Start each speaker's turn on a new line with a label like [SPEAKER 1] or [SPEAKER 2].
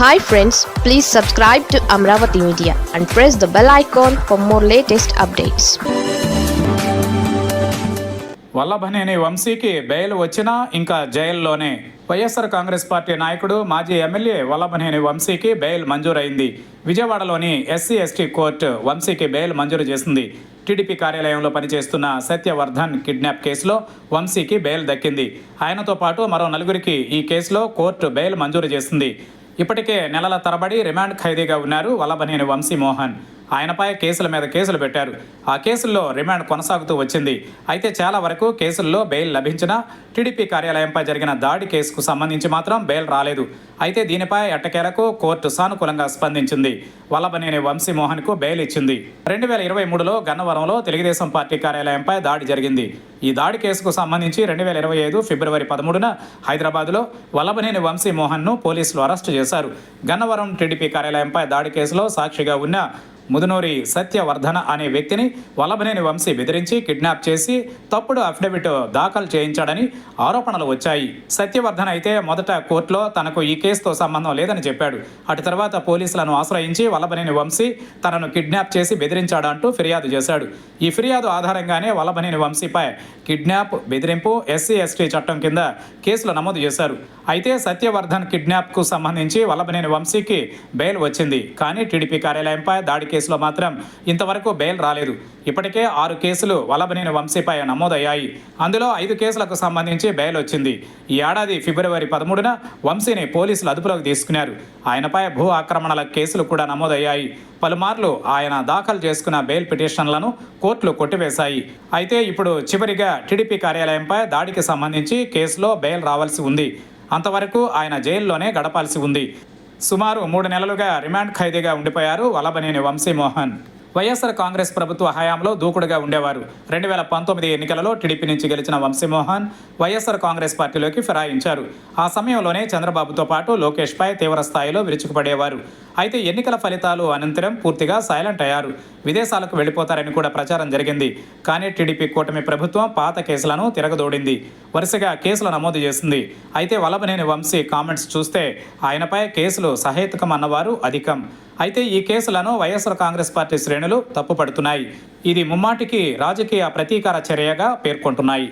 [SPEAKER 1] Hi friends please subscribe to Amaravati media and press the bell icon for more latest updates
[SPEAKER 2] Vallabhaneni వంశీకి bail వచ్చినా ఇంకా జైల్లోనే. YSR Congress party నాయకుడు మాజీ MLA Vallabhaneni వంశీకి బెయిల్ మంజూరైంది. విజయవాడలోని ఎస్సీ ఎస్టీ కోర్టు వంశీకి బెయిల్ మంజూరు చేసింది. టీడీపీ కార్యాలయంలో పనిచేస్తున్న సత్యవర్ధన్ కిడ్నాప్ కేసులో వంశీకి బెయిల్ దక్కింది. ఆయనతో పాటు మరో నలుగురికి ఈ కేసులో కోర్టు బెయిల్ మంజూరు చేసింది. ఇప్పటికే నెలల తరబడి రిమాండ్ ఖైదీగా ఉన్నారు వల్లభనేని వంశీ మోహన్. ఆయనపై కేసుల మీద కేసులు పెట్టారు. ఆ కేసుల్లో రిమాండ్ కొనసాగుతూ వచ్చింది. అయితే చాలా వరకు కేసుల్లో బెయిల్ లభించినా టీడీపీ కార్యాలయంపై జరిగిన దాడి కేసుకు సంబంధించి మాత్రం బెయిల్ రాలేదు. అయితే దీనిపై ఎట్టకేలకు కోర్టు సానుకూలంగా స్పందించింది. వల్లభనేని వంశీ మోహన్కు బెయిల్ ఇచ్చింది. రెండు వేల ఇరవై మూడులో గన్నవరంలో తెలుగుదేశం పార్టీ కార్యాలయంపై దాడి జరిగింది. ఈ దాడి కేసుకు సంబంధించి రెండు వేల ఇరవై ఐదు ఫిబ్రవరి పదమూడున హైదరాబాద్లో వల్లభనేని వంశీ మోహన్ను పోలీసులు అరెస్టు చేశారు. గన్నవరం టీడీపీ కార్యాలయంపై దాడి కేసులో సాక్షిగా ఉన్న ముదునూరి సత్యవర్ధన అనే వ్యక్తిని వల్లభనేని వంశీ బెదిరించి కిడ్నాప్ చేసి తప్పుడు అఫిడవిట్ దాఖలు చేయించాడని ఆరోపణలు వచ్చాయి. సత్యవర్ధన్ అయితే మొదట కోర్టులో తనకు ఈ కేసుతో సంబంధం లేదని చెప్పాడు. అటు తర్వాత పోలీసులను ఆశ్రయించి వల్లభనేని వంశీ తనను కిడ్నాప్ చేసి బెదిరించాడు అంటూ ఫిర్యాదు చేశాడు. ఈ ఫిర్యాదు ఆధారంగానే వల్లభనేని వంశీపై కిడ్నాప్ బెదిరింపు ఎస్సీ ఎస్టీ చట్టం కింద కేసులు నమోదు చేశారు. అయితే సత్యవర్ధన్ కిడ్నాప్కు సంబంధించి వల్లభనేని వంశీకి బెయిల్ వచ్చింది. కానీ టీడీపీ కార్యాలయంపై దాడి కేసులో మాత్రం ఇంతవరకు బెయిల్ రాలేదు. ఇప్పటికే ఆరు కేసులు వల్లభనేని వంశీపై నమోదయ్యాయి. అందులో ఐదు కేసులకు సంబంధించి బెయిల్ వచ్చింది. ఈ ఏడాది ఫిబ్రవరి పదమూడున వంశీని పోలీసులు అదుపులోకి తీసుకున్నారు. ఆయనపై భూ ఆక్రమణల కేసులు కూడా నమోదయ్యాయి. పలుమార్లు ఆయన దాఖలు చేసుకున్న బెయిల్ పిటిషన్లను కోర్టులు కొట్టివేశాయి. అయితే ఇప్పుడు చివరిగా టీడీపీ కార్యాలయంపై దాడికి సంబంధించి కేసులో బెయిల్ రావాల్సి ఉంది. అంతవరకు ఆయన జైల్లోనే గడపాల్సి ఉంది. సుమారు మూడు నెలలుగా రిమాండ్ ఖైదీగా ఉండిపోయారు వల్లభనేని వంశీమోహన్. వైఎస్ఆర్ కాంగ్రెస్ ప్రభుత్వ హయాంలో దూకుడుగా ఉండేవారు. రెండు వేల పంతొమ్మిది ఎన్నికలలో టీడీపీ నుంచి గెలిచిన వంశీమోహన్ వైఎస్ఆర్ కాంగ్రెస్ పార్టీలోకి ఫిరాయించారు. ఆ సమయంలోనే చంద్రబాబుతో పాటు లోకేష్పై తీవ్ర స్థాయిలో విరుచుకుపడేవారు. అయితే ఎన్నికల ఫలితాలు అనంతరం పూర్తిగా సైలెంట్ అయ్యారు. విదేశాలకు వెళ్ళిపోతారని కూడా ప్రచారం జరిగింది. కానీ టీడీపీ కూటమి ప్రభుత్వం పాత కేసులను తిరగదోడింది. వరుసగా కేసులు నమోదు చేసింది. అయితే వల్లభనేని వంశీ కామెంట్స్ చూస్తే ఆయనపై కేసులు సహేతుకం అన్నవారు అధికం. అయితే ఈ కేసులను వైఎస్ఆర్ కాంగ్రెస్ పార్టీ శ్రేణులు తప్పుపడుతున్నాయి. ఇది ముమ్మాటికి రాజకీయ ప్రతీకార చర్యగా పేర్కొంటున్నాయి.